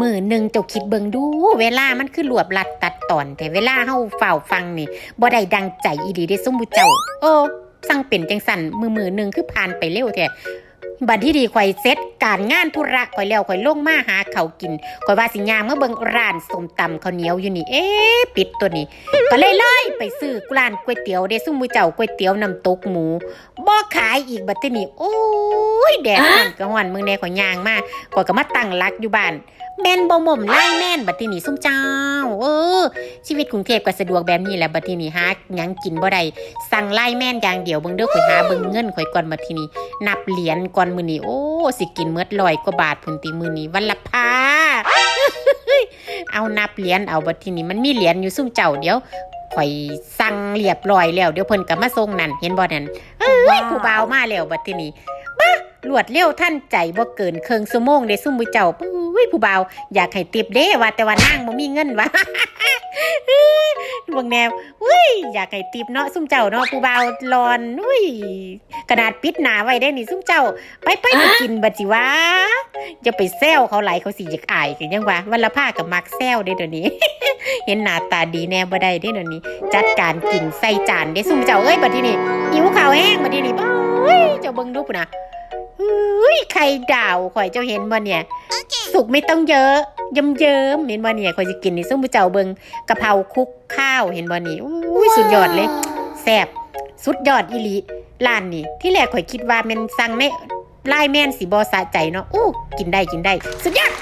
มือหนึ่งเจ้าคิดเบิงดู เวลามันคือรวบลัดตัดตอน แต่เวลาเฮาเฝ้าฟังนี่บ่ได้ดังใจอีดีได้สมมุเจ้า โอ้สั่งเป็นจังสันมือมือหนึ่งคือผ่านไปเร็วแท้บัดที่ดีข่อยเซ็ตการงานธุระข่อยแล้วข่อยลงมาหาเขากินข่อยว่าสิยามเมื่อเบิงร้านสมตำข้าวเหนียวอยู่นี่เอ๊ปิดตัวนี้ก็เลยไล่ไปซื้อร้านก๋วยเตี๋ยวเด้ซุมมือเจ้าก๋วยเตี๋ยวน้ำตกหมูบ่ขายอีกบัดที่นี้โอ้ยแดดมันก็ฮ้อนมึงแน่ข่อยย่างมาข่อยก็มาตั้งรักอยู่บ้าน แม่นบ่หม่อมไล่แม่นบัดทีนี้ซุมเจ้า เออ ชีวิตกรุงเทพก็สะดวกแบบนี้แหละบัดทีนี้หาหยังกินบ่ได้สั่งไล่แม่นอย่างเดียวเบิ่งเด้อข่อยหาเบิ่งเงินข่อยก่อนบัดทีนี้นับเหรียญก่อนมื้อนี้โอ้สิกินเมิดลอยกว่าบาทพุ่นติมื้อนี้วันละพาเอานับเหรียญเอาบัดทีนี้มันมีเหรียญอยู่ซุ่มเจ้าเดี๋ยวข่อยสั่งเรียบร้อยแล้วเดี๋ยวเพิ่นก็มาส่งนั่นเห็นบ่นั่นเอ้ยผู้บ่าวมาแล้วบัดทีนี้บ้ารวดเร็วทันใจบ่เกินเครึ่งชั่วโมงเด้ซุมมือเจ้า ปุ้ยผู้บ่าวอยากให้ติปเด้ว่าแต่ว่านางบ่มีเงินวะบิ่งแนวอุ้ยอยากให้ติปเนาะซุมเจ้าเนาะผู้บ่าวรอนอุ้ยกระดาษปิดหนาไว้ได้นี่ซุมเจ้า ไปไปไปกินบัดจิวะจะไปแซวเขาไหลเขาสิอยากอายกันยังวะวันละผ้ากับมักแซวได้เดี๋ยวนี้ เห็นหน้าตาดีแน่บ่ได้ได้เดี๋ยวนี้ จัดการกินใส่จานได้ซุ่มเจ้าเอ้ยบัดทีนี้หิวข้าวแห้งบัดทีนี้บ้ยเจ้าเบิ่งดูปุ่นนะ เฮ้ยไข่ดาวข่อยเจ้าเห็นบ่เนี่ย สุกไม่ต้องเยอะเยิ้มเยิ้มๆเห็นบ่เนี่ยข่อยจะกินนี่ซุ่มเจ้าเบิ่งกะเพราคลุกข้าวเห็นบ่นี่อุ้ยสุดยอดเลยแซ่บสุดยอดอีหลีร้านนี่ที่แรกข่อยคิดว่าแมันสั่งในไลน์แมนสิบ่สะใจเนาะอู้กินได้กินได้ สุดยอด